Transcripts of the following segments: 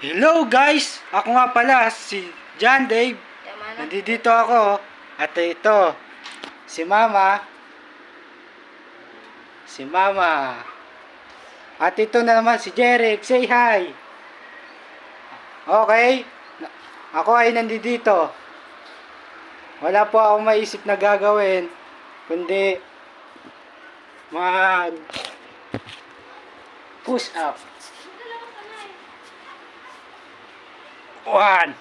Hello guys! Ako nga pala si John Dave. Nandito ako. At ito, si Mama. Si Mama. At ito na naman si Jeric. Say hi! Okay? Ako ay nandito. Wala po akong maisip na gagawin. Kundi mag push up. One,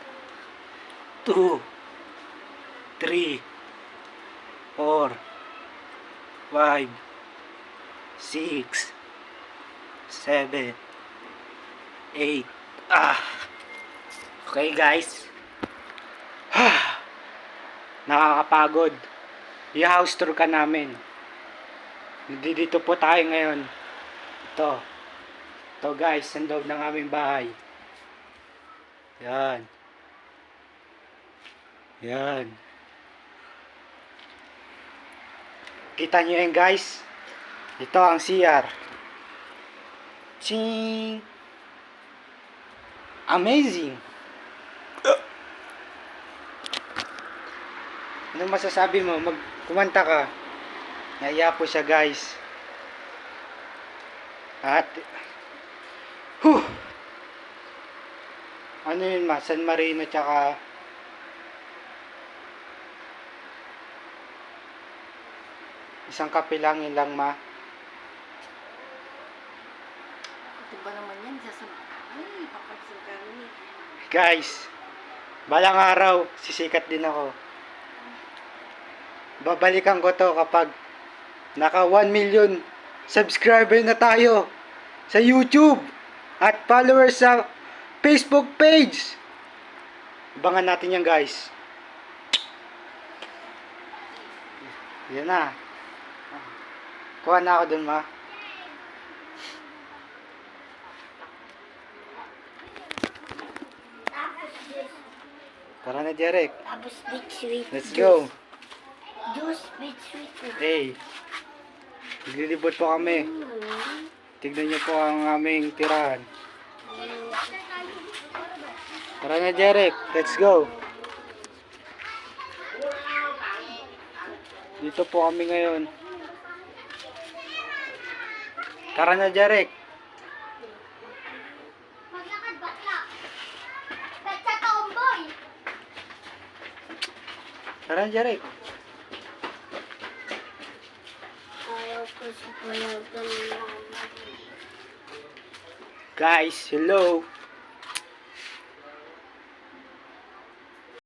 two, three, four, five, six, seven, eight. Ah. Okay, guys. Nakakapagod. I-house tour ka namin. Dito po tayo ngayon. Ito. Ito guys, ang ng aming bahay. Yan. Yan. Kita nyo yan guys. Ito ang CR. Ching! Amazing! Ano masasabi mo? Mag kumanta ka. Naiya po siya guys. At Huh! Ano yun ma? San Marino tsaka Isang kape lang yun lang ma. Ito ba naman yan? Sasab... Ay, papansin ka eh. Guys, balang araw, sisikat din ako. Babalikan ko to kapag naka 1 million subscriber na tayo sa YouTube at followers sa Facebook page. Abangan natin yan guys. Yan na. Kuha na ako dun ma. Tara na Derek. Tapos big sweet. Let's go. Juice, big sweet. Hey. Naglilibot po kami. Tignan niyo po ang aming tirahan. Tara na Derek. Let's go. Dito po kami ngayon. Tara na tomboy. Tara na Derek. Ayaw ko sa payagan. Guys, hello.